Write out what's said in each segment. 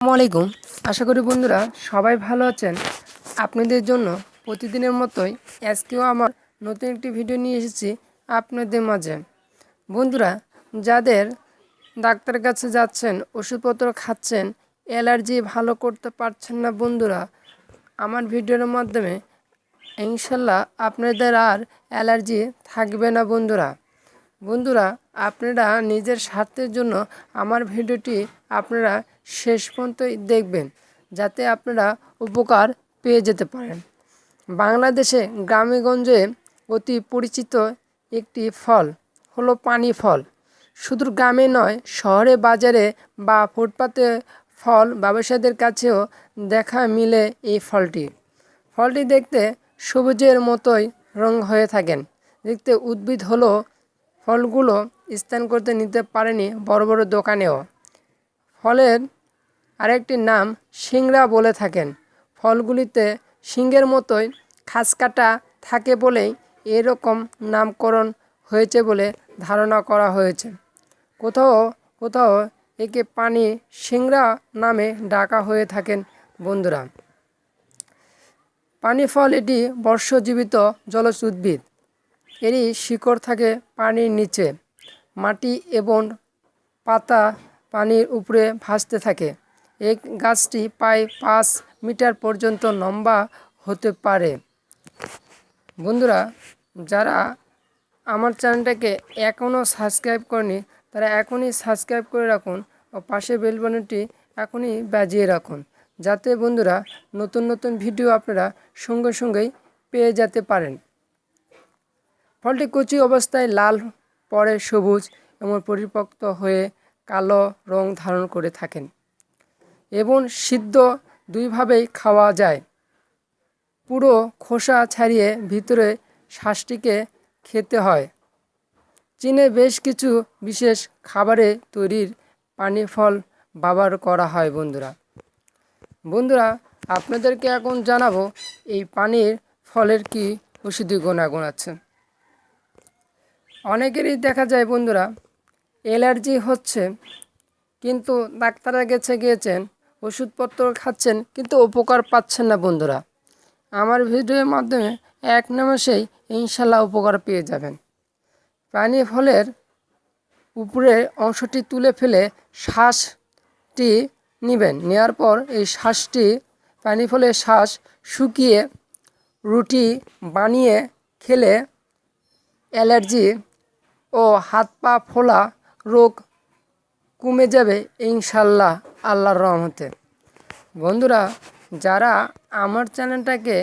আলাইকুম। আশা করি বন্ধুরা সবাই ভালো আছেন। আপনাদের জন্য প্রতিদিনের মতোই আজকেও আমার নতুন একটি ভিডিও নিয়ে এসেছি আপনাদের মাঝে। বন্ধুরা, যাদের ডাক্তারের কাছে যাচ্ছেন, ওষুধপত্র খাচ্ছেন, অ্যালার্জি ভালো করতে পারছেন না বন্ধুরা, আমার ভিডিওর মাধ্যমে ইনশাল্লাহ আপনাদের আর অ্যালার্জি থাকবে না বন্ধুরা। বন্ধুরা, আপনারা নিজের স্বার্থের জন্য আমার ভিডিওটি আপনারা শেষ পর্যন্ত দেখবেন, যাতে আপনারা উপকার পেয়ে যেতে পারেন। বাংলাদেশে গ্রামেগঞ্জে অতি পরিচিত একটি ফল হলো পানি ফল। শুধু গ্রামে নয়, শহরে, বাজারে বা ফুটপাতে ফল ব্যবসায়ীদের কাছেও দেখা মিলে এই ফলটি। ফলটি দেখতে সবুজের মতোই রং হয়ে থাকেন, দেখতে উদ্ভিদ হলো ফলগুলো স্থান করতে নিতে পারেনি বড় বড় দোকানেও। ফলের আরেকটি নাম সিংড়া বলে থাকেন। ফলগুলিতে সিংহের মতোই খাসকাটা থাকে বলেই এরকম নামকরণ হয়েছে বলে ধারণা করা হয়েছে। কোথাও কোথাও একে পানি সিংড়া নামে ডাকা হয়ে থাকেন বন্ধুরা। পানি ফল এটি বর্ষজীবিত জলজ উদ্ভিদ। এরই শিকড় থাকে পানির নিচে। মাটি এবং পাতা পানির উপরে ভাসতে থাকে। এই গাছটি প্রায় পাঁচ মিটার পর্যন্ত লম্বা হতে পারে। বন্ধুরা, যারা আমার চ্যানেলটাকে এখনও সাবস্ক্রাইব করেনি, তারা এখনই সাবস্ক্রাইব করে রাখুন ও পাশে বেলবানটি এখনই বাজিয়ে রাখুন। যাতে বন্ধুরা, নতুন নতুন ভিডিও আপনারা সঙ্গে সঙ্গেই পেয়ে যেতে পারেন। ফলটি কচি অবস্থায় লাল, পরে সবুজ এবং পরিপক্ত হয়ে কালো রং ধারণ করে থাকেন এবং সিদ্ধ দুইভাবেই খাওয়া যায়। পুরো খোসা ছাড়িয়ে ভিতরে শ্বাসটিকে খেতে হয়। চীনে বেশ কিছু বিশেষ খাবারে তৈরির পানি ফল ব্যবহার করা হয় বন্ধুরা। বন্ধুরা, আপনাদেরকে এখন জানাব এই পানির ফলের কি ওষুধি গুণাগুণ আছে। অনেকেরই দেখা যায়, বন্ধুরা, অ্যালার্জি হচ্ছে, কিন্তু ডাক্তারের কাছে গিয়েছেন, ওষুধপত্র খাচ্ছেন, কিন্তু উপকার পাচ্ছেন না, বন্ধুরা। আমার ভিডিওর মাধ্যমে এক নিমেষেই ইনশাল্লাহ উপকার পেয়ে যাবেন। পানি ফলের উপরের অংশটি তুলে ফেলে শ্বাসটি নেবেন। নেওয়ার পর এই শ্বাসটি, পানি ফলের শ্বাস শুকিয়ে রুটি বানিয়ে খেলে অ্যালার্জি ও হাত পা ফোলা রোগ কমে যাবে ইনশাল্লাহ আল্লাহর রহমতে। বন্ধুরা, যারা আমার চ্যানেলটাকে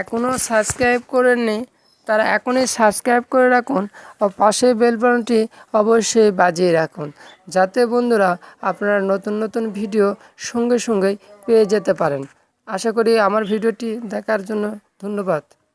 এখনও সাবস্ক্রাইব করেননি, তারা এখনই সাবস্ক্রাইব করে রাখুন ও পাশে বেলবনটি অবশ্যই বাজিয়ে রাখুন, যাতে বন্ধুরা আপনারা নতুন নতুন ভিডিও সঙ্গে সঙ্গেই পেয়ে যেতে পারেন। আশা করি আমার ভিডিওটি দেখার জন্য ধন্যবাদ।